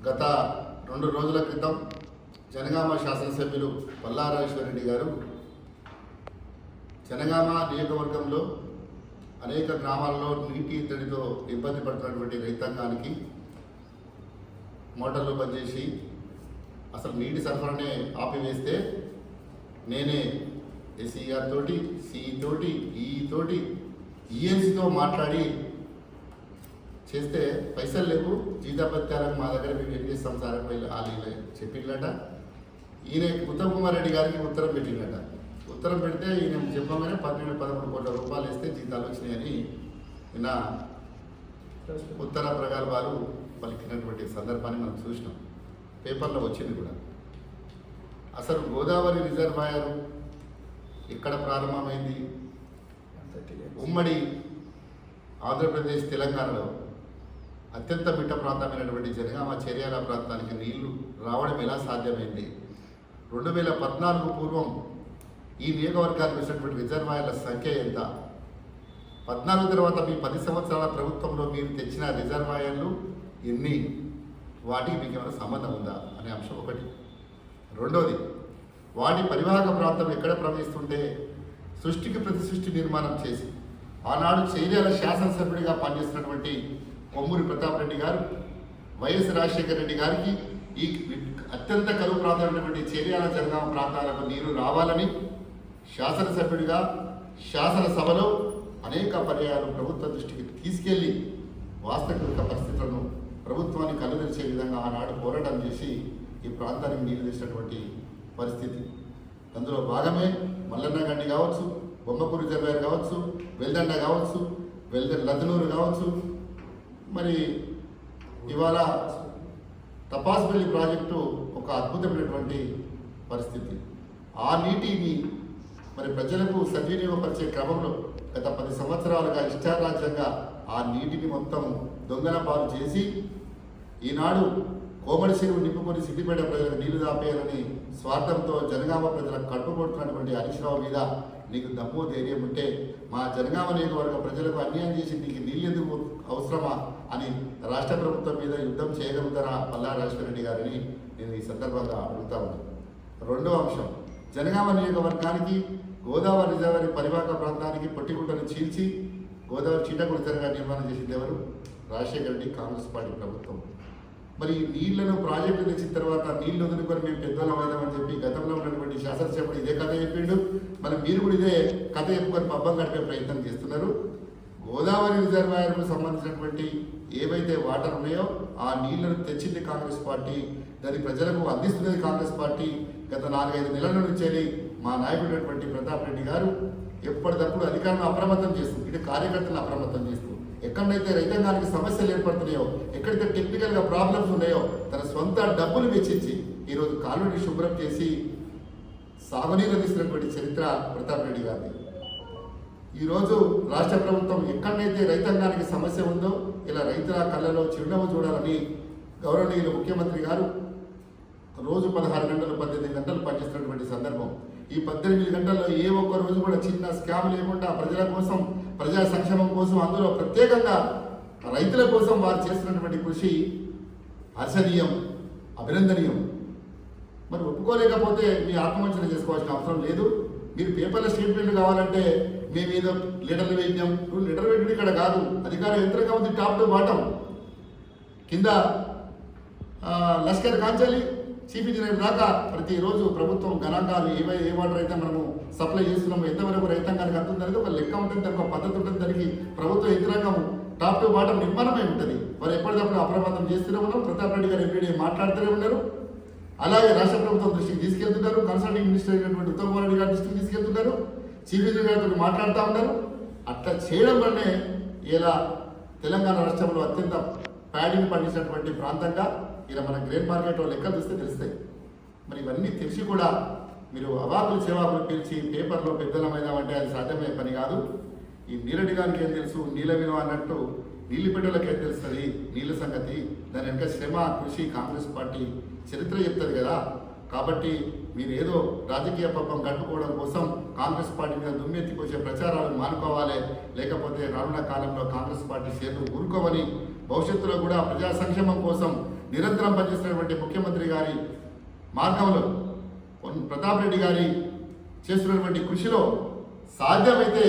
గత రెండు రోజుల క్రితం జనగామ శాసనసభ్యులు పల్లారాజేశ్వరరెడ్డి గారు జనగామ నియోజకవర్గంలో అనేక గ్రామాల్లో నీటి ఇద్దరితో ఇబ్బంది పడుతున్నటువంటి రైతాంగానికి మోటార్లు పనిచేసి అసలు నీటి సరఫరానే ఆపివేస్తే నేనే ఎస్ఈఆర్ తోటి సిఈ తోటి ఈ తోటి ఈఎన్సీతో మాట్లాడి చేస్తే పైసలు లేవు జీతాపత్యాలకు మా దగ్గర మేము ఏం చేస్తాం సార్ వాళ్ళు చెప్పిండట ఈయన ఉత్తమ్ కుమార్ రెడ్డి గారికి ఉత్తరం పెట్టిండట. ఉత్తరం పెడితే ఈయన చెప్పగానే పన్నెండు పదమూడు కోట్ల రూపాయలు ఇస్తే జీతాలు వచ్చినాయని నిన్న ఉత్తర ప్రగల్భాలు పలికినటువంటి సందర్భాన్ని మనం చూసినాం. పేపర్లో వచ్చింది కూడా. అసలు గోదావరి రిజర్వాయర్ ఎక్కడ ప్రారంభమైంది? ఉమ్మడి ఆంధ్రప్రదేశ్ తెలంగాణలో. అత్యంత మిట్ట ప్రాంతమైనటువంటి జనగామ చర్యాల ప్రాంతానికి నీళ్ళు రావడం ఎలా సాధ్యమైంది? రెండు వేల పద్నాలుగు పూర్వం ఈ నియోగవర్గానికి వచ్చినటువంటి రిజర్వాయర్ల సంఖ్య ఎంత? పద్నాలుగు తర్వాత మీ పది సంవత్సరాల ప్రభుత్వంలో మీరు తెచ్చిన రిజర్వాయర్లు ఎన్ని? వాటికి మీకు ఏమైనా సంబంధం ఉందా? అనే అంశం ఒకటి. రెండోది వాటి పరివాహక ప్రాంతం ఎక్కడ ప్రవహిస్తుంటే సృష్టికి ప్రతి సృష్టి నిర్మాణం చేసి ఆనాడు చైర్యాల శాసనసభ్యుడిగా పనిచేస్తున్నటువంటి కొమ్మూరి ప్రతాప్ రెడ్డి గారు వైఎస్ రాజశేఖర రెడ్డి గారికి ఈ అత్యంత కరువు ప్రాంతమైనటువంటి చర్యాల జనగామ ప్రాంతాలకు నీరు రావాలని శాసనసభ్యుడిగా శాసనసభలో అనేక పర్యాయాలు ప్రభుత్వ దృష్టికి తీసుకెళ్ళి వాస్తవిక పరిస్థితులను ప్రభుత్వాన్ని కలుదరిచే విధంగా ఆనాడు పోరాటం చేసి ఈ ప్రాంతానికి నీరు తెచ్చినటువంటి పరిస్థితి. అందులో భాగమే మల్లన్న గండి కావచ్చు బొమ్మకూరు రిజర్వాయర్ కావచ్చు వెల్దండ కావచ్చు వెల్ద లద్దనూరు కావచ్చు మరి ఇవాళ తపాస్పల్లి ప్రాజెక్టు ఒక అద్భుతమైనటువంటి పరిస్థితి. ఆ నీటిని మరి ప్రజలకు సద్వినియోగపరిచే క్రమంలో గత పది సంవత్సరాలుగా ఇష్టారాజ్యంగా ఆ నీటిని మొత్తం దొంగల పాలు చేసి ఈనాడు కోమడి చెరువు నింపుకొని సిద్దిపేట ప్రజలకు నీళ్ళు దాపేయాలని స్వార్థంతో జనగామ ప్రజలకు కట్టుబడుతున్నటువంటి హరీష్ రావు మీద నీకు దమ్ము ధైర్యం ఉంటే మా జనగామ నియోజకవర్గ ప్రజలకు అన్యాయం చేసి నీకు నీళ్ళు ఎందుకు అవసరమా అని రాష్ట్ర ప్రభుత్వం మీద యుద్ధం చేయగలుగుతారా పల్లా రెడ్డి గారిని నేను ఈ సందర్భంగా అడుగుతా ఉన్నాను రెండో అంశం. జనగామ నియోజకవర్గానికి గోదావరి రిజర్వరీ పరివాహక ప్రాంతానికి పొట్టిగుంటను చీల్చి గోదావరి చీటగుడి రిజర్వాయర్ నిర్మాణం చేసింది ఎవరు? రాజశేఖర రెడ్డి కాంగ్రెస్ పార్టీ ప్రభుత్వం. మరి నీళ్ళను ప్రాజెక్టు తెచ్చిన తర్వాత నీళ్ళు వదులుకొని మేము పెద్దలం అవుదామని చెప్పి గతంలో ఉన్నటువంటి శాసనసభ్యుడు ఇదే కథ చెప్పిండు. మరి మీరు కూడా ఇదే కథ చెప్పుకొని పబ్బం గడిపే ప్రయత్నం చేస్తున్నారు. గోదావరి రిజర్వాయర్కు సంబంధించినటువంటి ఏవైతే వాటర్ ఉన్నాయో ఆ నీళ్ళను తెచ్చింది కాంగ్రెస్ పార్టీ దాన్ని ప్రజలకు అందిస్తున్నది కాంగ్రెస్ పార్టీ. గత నాలుగైదు నెలల నుంచి మా నాయకుడైనటువంటి ప్రతాప్ రెడ్డి గారు ఎప్పటికప్పుడు అధికారులను అప్రమత్తం చేస్తూ ఇటు కార్యకర్తలను అప్రమత్తం చేస్తూ ఎక్కడైతే రైతాంగానికి సమస్యలు ఏర్పడుతున్నాయో ఎక్కడైతే టెక్నికల్గా ప్రాబ్లమ్స్ ఉన్నాయో తన సొంత డబ్బులు వెచ్చించి ఈరోజు కాలువని శుభ్రం చేసి సాగునీరు అందిస్తున్నటువంటి చరిత్ర ప్రతాప్ రెడ్డి గారిది. ఈరోజు రాష్ట్ర ప్రభుత్వం ఎక్కడైతే రైతాంగానికి సమస్య ఉందో ఇలా రైతుల కళ్ళలో చిరునవ్వు చూడాలని గౌరవనీయులు ముఖ్యమంత్రి గారు రోజు పదహారు గంటలు పద్దెనిమిది గంటలు పనిచేస్తున్నటువంటి సందర్భం. ఈ పద్దెనిమిది గంటల్లో ఏ ఒక్క రోజు కూడా చిన్న స్కామ్ లేకుండా ప్రజల కోసం ప్రజా సంక్షేమం కోసం అందులో ప్రత్యేకంగా రైతుల కోసం వారు చేస్తున్నటువంటి కృషి హర్షణీయం అభినందనీయం. మరి ఒప్పుకోలేకపోతే మీ ఆత్మవంచన చేసుకోవాల్సిన అవసరం లేదు. మీరు పేపర్ల స్టేట్మెంట్ కావాలంటే మీ మీద లీటర్లు వేద్దాం నువ్వు లీటర్ వేయడం ఇక్కడ కాదు. అధికార యంత్రం ఉంది టాప్ టు బాటం. కింద లష్కర్ కాంచాలి చీఫ్ ఇంజనీర్ దాకా ప్రతిరోజు ప్రభుత్వం గణాంకాలు ఏవై ఏ వాటర్ అయితే మనము సప్లై చేస్తున్నాము ఎంతవరకు రైతాంగానికి అందుతుంది అనేది ఒక లెక్క ఉంటుంది దానికి ఒక పద్ధతి ఉంటుంది దానికి ప్రభుత్వ యంత్రాంగం టాప్ టు బాటం నిర్మాణమై ఉంటుంది. వారు ఎప్పటికప్పుడు అప్రమత్తం చేస్తూనే ఉన్నాం. ప్రతాప్ రెడ్డి గారు ఎవ్రీడే మాట్లాడుతూనే ఉన్నారు. అలాగే రాష్ట్ర ప్రభుత్వం దృష్టికి తీసుకెళ్తున్నారు. కన్సల్టింగ్ మినిస్టర్ అయినటువంటి ఉత్తమ్ కుమార్ రెడ్డి గారి దృష్టికి తీసుకెళ్తున్నారు. చీఫ్ ఇంజనీర్ గారితో మాట్లాడుతూ ఉంటారు అట్లా చేయడం వల్లనే ఇలా తెలంగాణ రాష్ట్రంలో అత్యంత ప్యాడింగ్ పండించినటువంటి ప్రాంతంగా ఇలా మన గ్రేన్ మార్కెట్ లెక్కలు చూస్తే తెలుస్తాయి. మరి ఇవన్నీ తెలిసి కూడా మీరు అవాకులు సేవాకులు పిలిచి పేపర్లో పెద్దలమైనామంటే అది సాధ్యమయ్యే పని కాదు. ఈ నీలడి గారికి ఏం తెలుసు? నీళ్ళ విలువ అన్నట్టు నీళ్ళు పెట్టోళ్ళకి ఏం తెలుస్తుంది? నీళ్ళ సంగతి. దాని వెనక శ్రమ కృషి కాంగ్రెస్ పార్టీ చరిత్ర చెప్తుంది కదా. కాబట్టి మీరు ఏదో రాజకీయ పబ్బం కట్టుకోవడం కోసం కాంగ్రెస్ పార్టీ మీద దుమ్మెత్తికొచ్చే ప్రచారాలు మానుకోవాలి. లేకపోతే రానున్న కాలంలో కాంగ్రెస్ పార్టీ చేతులు ఊరుకోవని భవిష్యత్తులో కూడా ప్రజా సంక్షేమం కోసం నిరంతరం పనిచేస్తున్నటువంటి ముఖ్యమంత్రి గారి మార్గంలో ప్రతాప్ రెడ్డి గారి చేస్తున్నటువంటి కృషిలో సాధ్యమైతే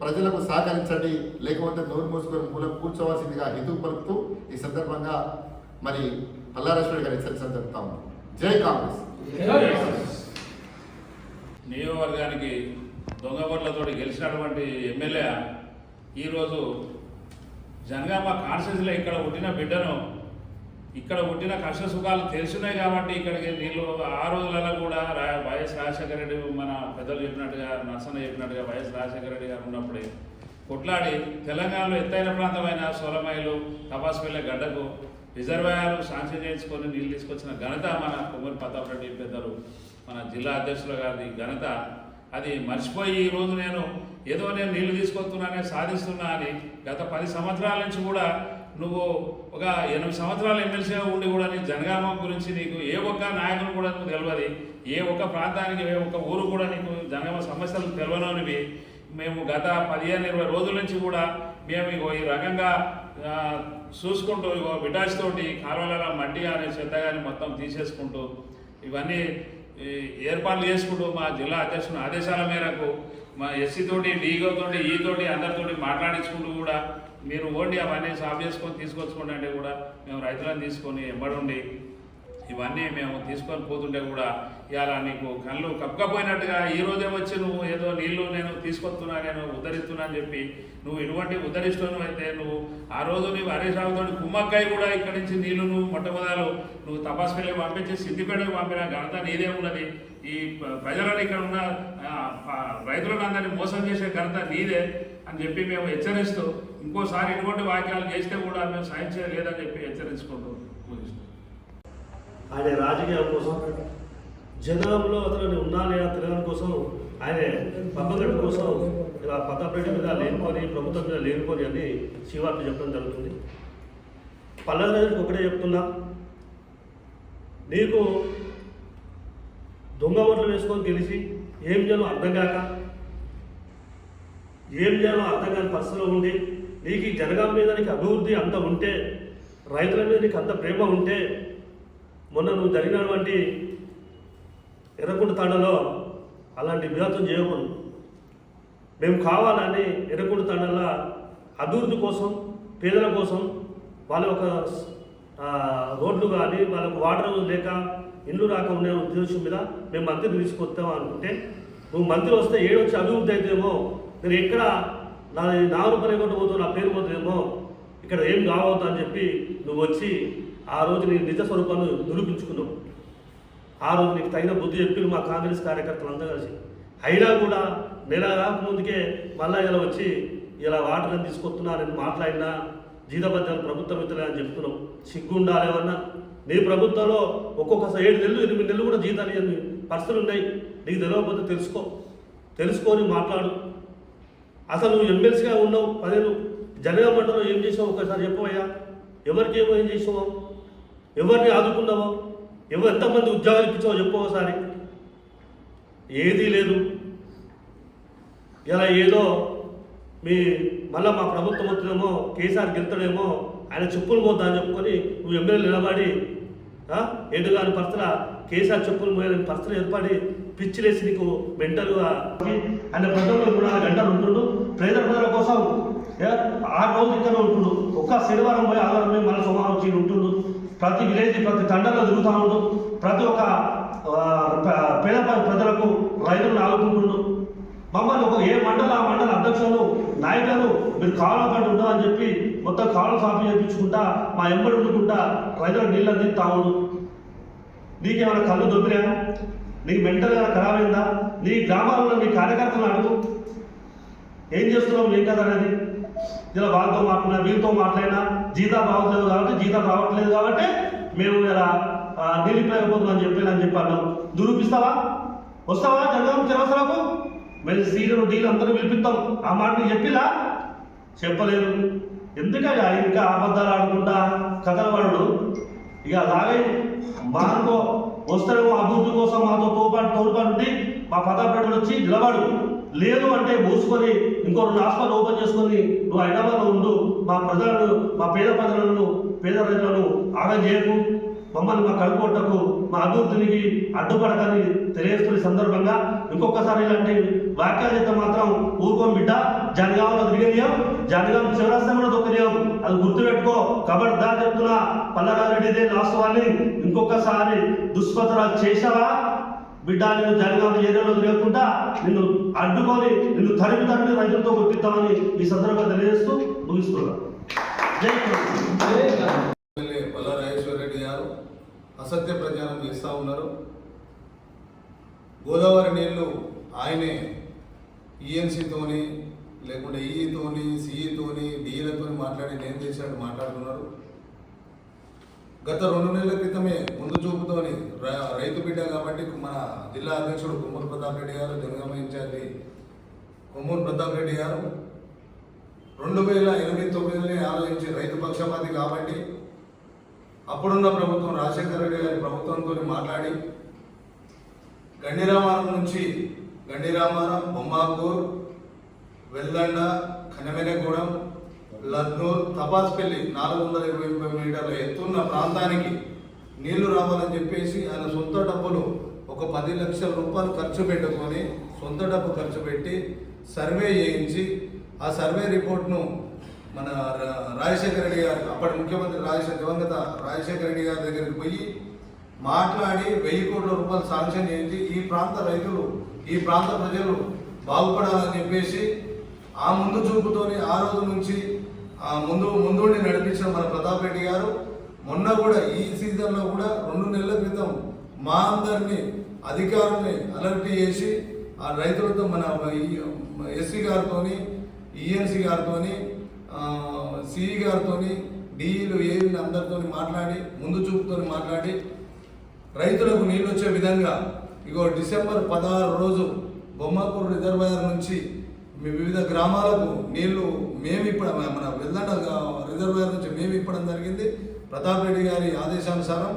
ప్రజలకు సహకరించండి. లేకపోతే నోరు మూసుకొని మూలం కూర్చోవాల్సిందిగా హితవు పలుకుతూ ఈ సందర్భంగా మరి పల్లారేశ్వరి గారి హెచ్చరికలు జరుపుతాము జై కాంగ్రెస్. నియోజకవర్గానికి దొంగ గెలిచినటువంటి ఎమ్మెల్యే ఈరోజు జనగామ కాన్స్టిట్యూన్సీలో ఇక్కడ పుట్టిన బిడ్డను ఇక్కడ పుట్టిన కష్ట సుఖాలు తెలిసినాయి కాబట్టి ఇక్కడికి నీళ్ళు ఆ రోజులలో కూడా రా- వైఎస్ రాజశేఖర రెడ్డి మన పెద్దలు చెప్పినట్టుగా నర్సన్న చెప్పినట్టుగా వైఎస్ రాజశేఖర రెడ్డి గారు ఉన్నప్పుడే కొట్లాడి తెలంగాణలో ఎత్తైన ప్రాంతమైన సొలమైలు తపాసుపల్లి గడ్డకు రిజర్వాయర్లు శాంక్షన్ చేసుకొని నీళ్ళు తీసుకొచ్చిన ఘనత మన కొమ్మరి ప్రతాప్ రెడ్డి పెద్దలు మన జిల్లా అధ్యక్షుల గారి ఘనత. అది మర్చిపోయి ఈ రోజు నేను ఏదో నేను నీళ్ళు తీసుకొస్తున్నానే సాధిస్తున్నా అని గత పది సంవత్సరాల నుంచి కూడా నువ్వు ఒక ఎనిమిది సంవత్సరాలు ఎమ్మెల్సీగా ఉండి కూడా నీ జనగామ గురించి నీకు ఏ ఒక్క నాయకులు కూడా నువ్వు తెలియదు. ఏ ఒక్క ప్రాంతానికి ఏ ఒక్క ఊరు కూడా నీకు జనగామ సమస్యలు తెలియనవి. మేము గత పదిహేను ఇరవై రోజుల నుంచి కూడా మేము ఈ రకంగా చూసుకుంటూ ఇగో విటాస్ తోటి కాలువల మట్టి కానీ చెత్త కానీ మొత్తం తీసేసుకుంటూ ఇవన్నీ ఈ, ఏర్పాట్లు చేసుకుంటూ మా జిల్లా అధ్యక్షుని ఆదేశాల మేరకు మా ఎస్సీతోటి డీగోతోటి ఈతోటి అందరితోటి మాట్లాడించుకుంటూ కూడా మీరు ఓండి అవన్నీ సాఫ్ చేసుకొని తీసుకొచ్చుకోండి అంటే కూడా మేము రైతులను తీసుకొని ఎంబడి ఉండి ఇవన్నీ మేము తీసుకొని పోతుంటే కూడా ఇలా నీకు కళ్ళు కప్పకపోయినట్టుగా ఈ రోజే వచ్చి నువ్వు ఏదో నీళ్ళు నేను తీసుకొస్తున్నా నేను ఉద్ధరిస్తున్నా అని చెప్పి నువ్వు ఇటువంటి ఉద్ధరిస్తున్నావు అయితే నువ్వు ఆ రోజు నీవు హరీష్ రావుతో కుమ్మక్కాయ కూడా ఇక్కడి నుంచి నీళ్ళు నువ్వు మొట్టమొదలు నువ్వు తపాసుపల్లి పంపించి సిద్దిపేటకు పంపిన ఘనత నీదే ఉన్నది. ఈ ప్రజలను ఇక్కడ ఉన్న రైతులను అందరినీ మోసం చేసే ఘనత నీదే అని చెప్పి మేము హెచ్చరిస్తూ ఇంకోసారి ఇటువంటి వాక్యాలు చేస్తే కూడా మేము సాయం చెప్పి హెచ్చరించుకుంటూ ఆయన రాజకీయాల కోసం జనంలో అతను ఉన్నా లేదా తిరగడం కోసం ఆయన పక్కగట్టు కోసం ఇలా పక్కపేట మీద లేనుకొని ప్రభుత్వం మీద లేనుకొని అని శివార్త చెప్పడం జరుగుతుంది. పల్లెలకు ఒకటే చెప్తున్నా నీకు దొంగ ఓట్లు వేసుకొని గెలిచి ఏం చేయాలో అర్థం కాక ఏం చేయాలో అర్థం కాని పరిస్థితిలో ఉండి నీకు ఈ జనగాం మీద నీకు అభివృద్ధి అంత ఉంటే రైతుల మీద నీకు అంత ప్రేమ ఉంటే మొన్న నువ్వు జరిగినటువంటి ఎర్రకుంట తండలో అలాంటి విధాతం చేయకూడదు మేము కావాలని ఎర్రకుంట తండల అభివృద్ధి కోసం పేదల కోసం వాళ్ళ ఒక రోడ్లు కానీ వాళ్ళకు వాటర్ లేక ఇల్లు రాక ఉండే ఉద్దేశం మీద మేము మంత్రిని తీసుకొస్తాం అనుకుంటే నువ్వు మంత్రి వస్తే ఏడు వచ్చి అభివృద్ధి అయితేమో నేను ఎక్కడ నా నా రూపాయలు కొట్టు నా పేరు పోతుందేమో ఇక్కడ ఏం కావద్దు అని చెప్పి నువ్వు వచ్చి ఆ రోజు నీ నిజ స్వరూపాన్ని నిరూపించుకున్నావు. ఆ రోజు నీకు తగిన బుద్ధి చెప్పి మా కాంగ్రెస్ కార్యకర్తలు అందరూ కలిసి. అయినా కూడా నెల ముందుకే మళ్ళా ఇలా వచ్చి ఇలా వాటర్ తీసుకొస్తున్నారని మాట్లాడినా జీతబద్ధాలు ప్రభుత్వం ఇతలే అని చెప్తున్నాం సిగ్గుండాలేమన్నా నీ ప్రభుత్వంలో ఒక్కొక్కసారి ఏడు నెలలు ఎనిమిది నెలలు కూడా జీతాలు ఎన్ని పరిస్థితులు ఉన్నాయి. నీకు తెలియకపోతే తెలుసుకో. తెలుసుకొని మాట్లాడు. అసలు నువ్వు ఎమ్మెల్సీగా ఉన్నావు పదేళ్ళు జనగా ఏం చేసావు? ఒకసారి చెప్పవయ్యా. ఎవరికి ఏమో ఏం చేసావు? ఎవరిని ఆదుకున్నావో? ఎవరు ఎంతమంది ఉద్యోగాలు ఇప్పించావో చెప్పు ఒకసారి. ఏదీ లేదు. ఇలా ఏదో మీ మళ్ళీ మా ప్రభుత్వం వచ్చినేమో కేసీఆర్ గెలుతాడేమో ఆయన చెప్పులు పోతా అని చెప్పుకొని నువ్వు ఎమ్మెల్యే నిలబడి ఆ, ఎటుగాని పరిస్థితుల కేసీఆర్ చెప్పులు పోయాలని పరిస్థితులు ఏర్పడి పిచ్చిలేసి నీకు మెంటల్గా ఆయన ప్రజల్లో మూడు నాలుగు గంటలు ఉంటుండు. ప్రజల ప్రజల కోసం ఆరు రోజులు ఇక్కడ ఉంటుండు ఒక్క శనివారం పోయి ఆదివారం పోయి మన సోమవారం వచ్చి ఉంటుండు. ప్రతి విలేజ్ ప్రతి తండలో తిరుగుతూ ఉండు. ప్రతి ఒక్క పేద ప్రజలకు రైతులను ఆదుకుంటుండు. మమ్మల్ని ఒక ఏ మండల ఆ మండల అధ్యక్షులు నాయకులు మీరు కాలువ పడి ఉండవు అని చెప్పి మొత్తం కాలువ సాపి చేయించుకుంటా మా ఎంబడి ఉండుకుంటా రైతులకు నీళ్ళు అందిస్తా ఉండు. నీకేమైనా కళ్ళు దొబ్బినా నీకు మెంటల్ ఏమైనా ఖరాబ్ అయిందా? నీ గ్రామాల్లో నీ కార్యకర్తలు అడుగు. ఏం చేస్తున్నావు ఏం కదా అనేది? ఇలా వాళ్ళతో మాట్లాడినా వీళ్ళతో మాట్లాడినా జీతాలు రావట్లేదు కాబట్టి జీతాలు రావట్లేదు కాబట్టి మేము ఇలా నిలిపిపోతున్నాం చెప్పి అని చెప్పాను దురూపిస్తావా వస్తావా జగన్ చిరవసరకు? మళ్ళీ సీనియర్ డీలు అందరూ పిలిపిస్తాం. ఆ మాట చెప్పిలా? చెప్పలేదు. ఎందుకయ్యా ఇంకా అబద్ధాలు ఆడుకుంటా కథలు ఇక అలాగే మానుకో వస్తాడేమో అభివృద్ధి కోసం మాతో తోపాటు తోడుపాటు మా పదాపేటలు వచ్చి నిలబడు. లేదు అంటే మూసుకొని ఇంకో రెండు హాస్పిటల్ ఓపెన్ చేసుకొని నువ్వు హైదరాబాద్లో ఉండు. మా ప్రజలను మా పేద ప్రజలను పేద రైతులను ఆగం చేయకు. మమ్మల్ని మా కలుపుకొట్టకు మా అభివృద్ధికి అడ్డుపడకని తెలియజేస్తున్న సందర్భంగా ఇంకొకసారి ఇలాంటి వ్యాఖ్యలు చేస్తే మాత్రం ఊరుకోం బిడ్డ. జనగాంలో తిరిగినాం జనగాం చివరాస్తం కూడా అది గుర్తుపెట్టుకో. కబడ్దా చెప్తున్నా పల్లరారెడ్డిదే లాస్ట్ వాళ్ళని ఇంకొకసారి దుష్పతరాలు చేశావా? బిడ్డ నేను జనగామ ఏరియాలో లేకుండా నిన్ను అడ్డుకొని నిన్ను తరిమి తరిమి రైతులతో కొట్టిద్దామని ఈ సందర్భంగా తెలియజేస్తూ ముగిస్తున్నా. రెడ్డి గారు అసత్య ప్రచారం చేస్తూ ఉన్నారు. గోదావరి నీళ్ళు ఆయనే ఈఎన్సీతోని లేకుంటే ఈఈతోని సిఈతోని డిఈలతోని మాట్లాడి నేను చేసినట్టు మాట్లాడుతున్నారు గత రెండు నెలల క్రితమే ముందు చూపుతోని రైతు బిడ్డ కాబట్టి మన జిల్లా అధ్యక్షుడు కొమ్మూరు ప్రతాప్ రెడ్డి గారు జనగామ ఇన్ఛార్జి కొమ్మూరు ప్రతాప్ రెడ్డి గారు రెండు వేల ఎనిమిది తొమ్మిదిని ఆలోచించి రైతు పక్షపాతి కాబట్టి అప్పుడున్న ప్రభుత్వం రాజశేఖర రెడ్డి గారి ప్రభుత్వంతో మాట్లాడి గండిరామారం నుంచి గండిరామారం బొమ్మాకూర్ వెల్దండ కనమెనగూడెం లద్నూర్ తపాస్పల్లి నాలుగు వందల ఇరవై ముప్పై మీటర్ల ఎత్తున్న ప్రాంతానికి నీళ్ళు రావాలని చెప్పేసి ఆయన సొంత డబ్బులు ఒక పది లక్షల రూపాయలు ఖర్చు పెట్టుకొని సొంత డబ్బు ఖర్చు పెట్టి సర్వే చేయించి ఆ సర్వే రిపోర్ట్ను మన రా- రాజశేఖర రెడ్డి గారు అప్పటి ముఖ్యమంత్రి రాజశేఖర దివంగత రాజశేఖర రెడ్డి గారి దగ్గరికి పోయి మాట్లాడి వెయ్యి కోట్ల రూపాయలు శాంక్షన్ చేయించి ఈ ప్రాంత రైతులు ఈ ప్రాంత ప్రజలు బాగుపడాలని చెప్పేసి ఆ ముందు చూపుతోని ఆ రోజు నుంచి ముందు ముందుండి నడిపించిన మన ప్రతాప్ రెడ్డి గారు మొన్న కూడా ఈ సీజన్లో కూడా రెండు నెలల క్రితం మా అందరినీ అధికారుల్ని అలర్ట్ చేసి ఆ రైతులతో మన ఎస్సీ గారితోని ఈఎన్సీ గారితో సిఈ గారితోని డిఈలు ఏఈలు అందరితో మాట్లాడి ముందు చూపుతోని మాట్లాడి రైతులకు నీళ్ళు వచ్చే విధంగా ఇగో డిసెంబర్ పదహారు రోజు బొమ్మాపూర్ రిజర్వాయర్ నుంచి వివిధ గ్రామాలకు నీళ్ళు మేము ఇప్ప మన వెల్లండ రిజర్వాయర్ నుంచి మేము ఇప్పడం జరిగింది. ప్రతాప్ రెడ్డి గారి ఆదేశానుసారం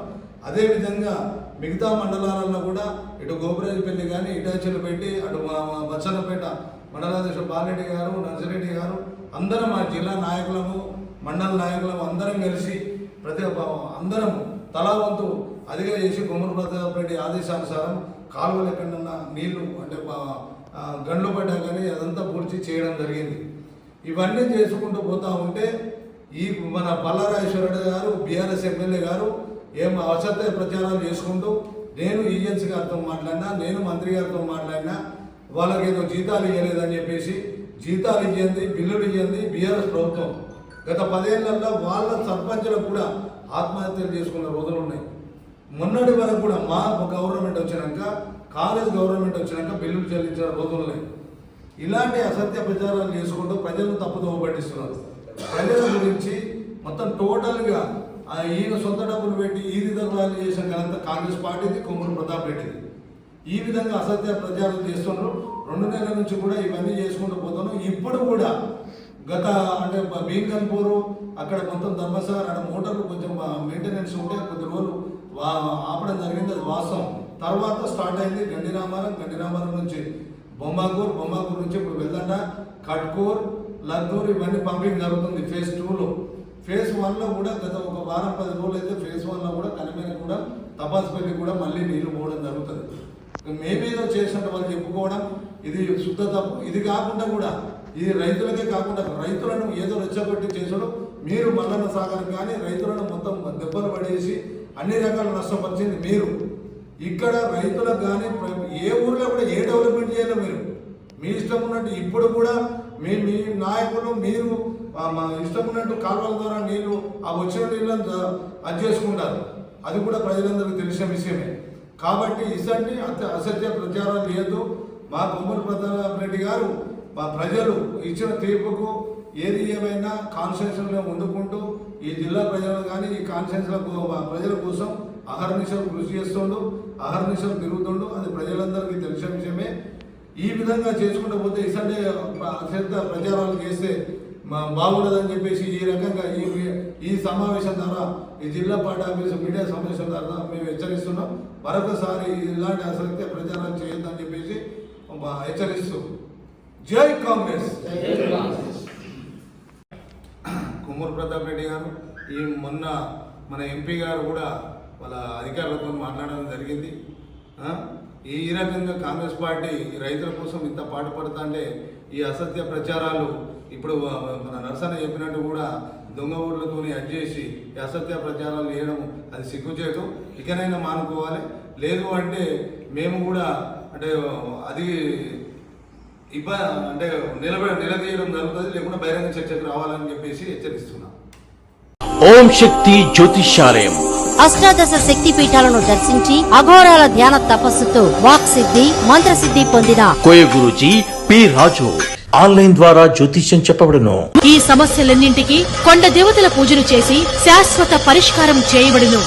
అదేవిధంగా మిగతా మండలాలలో కూడా ఇటు గోపురాజపల్లి కానీ ఇటాచీలు పెట్టి అటు మా బచ్చన్నపేట మండలాధ్యక్షుడు బాలరెడ్డి గారు నర్సిరెడ్డి గారు అందరం మా జిల్లా నాయకులము మండల నాయకులము అందరం కలిసి ప్రతి ఒక్క- అందరం తలా వంతు అదిగా చేసి గుమ్మడి ప్రతాప్ రెడ్డి ఆదేశానుసారం కాలువలు ఎక్కడన్నా నీళ్ళు అంటే గండ్లు పడ్డా కానీ అదంతా పూడ్చి చేయడం జరిగింది. ఇవన్నీ చేసుకుంటూ పోతా ఉంటే ఈ మన పల్లారాజేశ్వరరెడ్డి గారు బీఆర్ఎస్ ఎమ్మెల్యే గారు ఏం అసత్య ప్రచారాలు చేసుకుంటూ నేను ఈఎన్సీ గారితో మాట్లాడినా నేను మంత్రి గారితో మాట్లాడినా వాళ్ళకి ఏదో జీతాలు ఇవ్వలేదని చెప్పేసి జీతాలు ఇచ్చింది బిల్లులు ఇచ్చింది బీఆర్ఎస్ ప్రభుత్వం. గత పదేళ్ళలో వాళ్ళ సర్పంచులకు కూడా ఆత్మహత్యలు చేసుకున్న రోజులు ఉన్నాయి. మొన్నటి వరకు కూడా మా గవర్నమెంట్ వచ్చినాక కాంగ్రెస్ గవర్నమెంట్ వచ్చినాక బిల్లులు చెల్లించిన రోజులు ఇలాంటి అసత్య ప్రచారాలు చేసుకుంటూ ప్రజలను తప్పుదోవ పట్టిస్తున్నారు. ప్రజల గురించి మొత్తం టోటల్గా ఈయన సొంత డబ్బులు పెట్టి ఈ రిజర్వాయర్లు చేసిన ఘనత కాంగ్రెస్ పార్టీది కొమ్మూరు ప్రతాప్ రెడ్డిది. ఈ విధంగా అసత్య ప్రచారం చేస్తున్నారు. రెండు నెలల నుంచి కూడా ఇవన్నీ చేసుకుంటూ పోతున్నాం ఇప్పుడు కూడా గత అంటే భీంకన్పూరు అక్కడ మొత్తం ధర్మసార్ అక్కడ మోటార్లు కొంచెం మెయింటెనెన్స్ ఉంటే కొద్ది రోజులు వా- ఆపడం జరిగింది. అది వాస్తవం. తర్వాత స్టార్ట్ అయింది గండిరామారం గండిరామారం నుంచి బొమ్మాగూర్ బొమ్మాగూర్ నుంచి ఇప్పుడు వెళ్దంట. కట్కూర్ లద్దూర్ ఇవన్నీ పంపింగ్ జరుగుతుంది ఫేజ్ టూలో ఫేజ్ వన్లో కూడా గత ఒక వారం పది రోజులు అయితే ఫేజ్ వన్లో కూడా కనిమైన కూడా తపాసుపల్లి కూడా మళ్ళీ నీళ్ళు పోవడం జరుగుతుంది. మేమేదో చేసినట్టు వాళ్ళు చెప్పుకోవడం ఇది శుద్ధ తప్పు. ఇది కాకుండా కూడా ఇది రైతులకే కాకుండా రైతులను ఏదో రెచ్చగొట్టి చేసుడు మీరు మల్లన్న సాగర్ కానీ రైతులను మొత్తం దెబ్బలు పడేసి అన్ని రకాల నష్టపరిచింది మీరు. ఇక్కడ రైతులకు కానీ ఏ ఊర్లో కూడా ఏ డెవలప్మెంట్ చేయలేదు మీరు. మీ ఇష్టం ఉన్నట్టు ఇప్పుడు కూడా మీ మీ నాయకులు మీరు మా ఇష్టం ఉన్నట్టు కాలువల ద్వారా నీళ్ళు ఆ వచ్చిన నీళ్ళని ద- అది చేసుకుంటారు. అది కూడా ప్రజలందరికీ తెలిసిన విషయమే. కాబట్టి ఇసంటి అత- అసత్య ప్రచారం లేదు మా కొమ్మరి ప్రతాప్ రెడ్డి గారు మా ప్రజలు ఇచ్చిన తీర్పుకు ఏది ఏమైనా కాన్స్టిట్యూషన్లో వండుకుంటూ ఈ జిల్లా ప్రజలు కానీ ఈ కాన్స్టిట్యూన్స్ల ప్రజల కోసం అహర్నిశలు కృషి చేస్తుండు. అహర్నిశలు తిరుగుతుండు అది ప్రజలందరికీ తెలిసిన విషయమే. ఈ విధంగా చేసుకుంటూ పోతే ఇసంటే అత్యంత ప్రచారాలు చేస్తే మా బాగుండదని చెప్పేసి ఈ రకంగా ఈ ఈ సమావేశం ద్వారా ఈ జిల్లా పార్టీ ఆఫీస్ మీడియా సమావేశం ద్వారా మేము హెచ్చరిస్తున్నాం. మరొకసారి ఇలాంటి అసలు ప్రచారం చేయొద్దని చెప్పేసి హెచ్చరిస్తూ. జై కాంగ్రెస్! కుమ్మూరు ప్రతాప్ రెడ్డి గారు ఈ మొన్న మన ఎంపీ గారు కూడా వాళ్ళ అధికారులతో మాట్లాడడం జరిగింది. ఈ రకంగా కాంగ్రెస్ పార్టీ రైతుల కోసం ఇంత పాటుపడుతా అంటే ఈ అసత్య ప్రచారాలు ఇప్పుడు మన నరసన చెప్పినట్టు కూడా దొంగ ఓట్లతోని అడ్ చేసి ఈ అసత్య ప్రచారాలు చేయడం అది సిగ్గుచేటు. ఇకనైనా మానుకోవాలి. లేదు అంటే మేము కూడా అంటే అది ఇబ్బ అంటే నిలబడ నిలదీయడం జరుగుతుంది. లేకుండా బహిరంగ చర్చకు రావాలని చెప్పేసి హెచ్చరిస్తున్నాం. ఓం శక్తి జ్యోతిష్యాలయం. అష్టాదశ శక్తి పీఠాలను దర్శించి అఘోరాల ధ్యాన తపస్సుతో వాక్ సిద్ధి మంత్రసిద్ధి పొందిన కోయ గురూజీ పి రాజు. ఆన్లైన్ ద్వారా జ్యోతిష్యం చెప్పబడును. ఈ సమస్యలన్నింటికీ కొండ దేవతల పూజలు చేసి శాశ్వత పరిష్కారం చేయబడును.